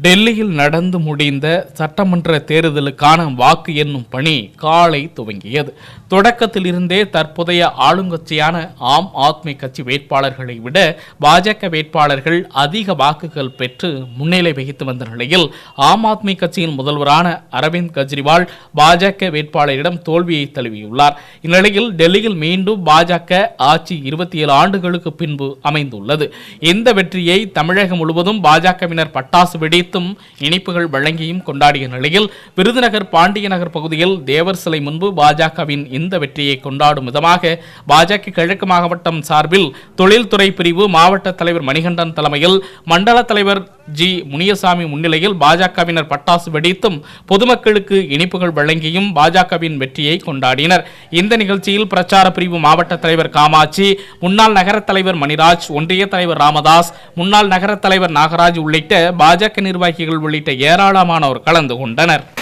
டெல்லியில் நடந்து முடிந்த சட்டமன்ற தேர்தலுக்கான வாக்கு எண்ணும் பணி காலை துவங்கியது. தொடக்கத்திலிருந்தே தற்போதைய ஆளுங்கட்சியான ஆம் ஆத்மி கட்சி வேட்பாளர்களை விட பாஜக வேட்பாளர்கள் அதிக வாக்குகள் பெற்று முன்னிலை வகித்து வந்த நிலையில் ஆம் ஆத்மி கட்சியின் முதல்வரான அரவிந்த் கெஜ்ரிவால் பாஜக வேட்பாளரிடம் தோல்வியை தழுவியுள்ளார். இந்நிலையில் டெல்லியில் மீண்டும் பாஜக ஆட்சி இருபத்தி ஏழு ஆண்டுகளுக்கு பின்பு அமைந்துள்ளது. இந்த வெற்றியை தமிழகம் முழுவதும் பாஜகவினர் பட்டாசு வெடி வெடித்தும் இனிப்புகள் வழங்கியும் கொண்டாடிய நிலையில் விருதுநகர் பாண்டிய நகர் பகுதியில் தேவர் சிலை முன்பு பாஜகவின் இந்த வெற்றியை கொண்டாடும் விதமாக பாஜக கிழக்கு மாவட்டம் சார்பில் தொழில்துறை பிரிவு மாவட்ட தலைவர் மணிகண்டன் தலைமையில் மண்டல தலைவர் ஜி முனியசாமி முன்னிலையில் பாஜகவினர் பட்டாசு வெடித்தும் பொதுமக்களுக்கு இனிப்புகள் வழங்கியும் பாஜகவின் வெற்றியை கொண்டாடினர். இந்த நிகழ்ச்சியில் பிரச்சார பிரிவு மாவட்ட தலைவர் காமாட்சி முன்னாள் நகர தலைவர் மணிராஜ் ஒன்றிய தலைவர் ராமதாஸ் முன்னாள் நகர தலைவர் நாகராஜ் உள்ளிட்ட பாஜக நிர்வாகிகள் உள்ளிட்ட ஏராளமானோர் கலந்து கொண்டனர்.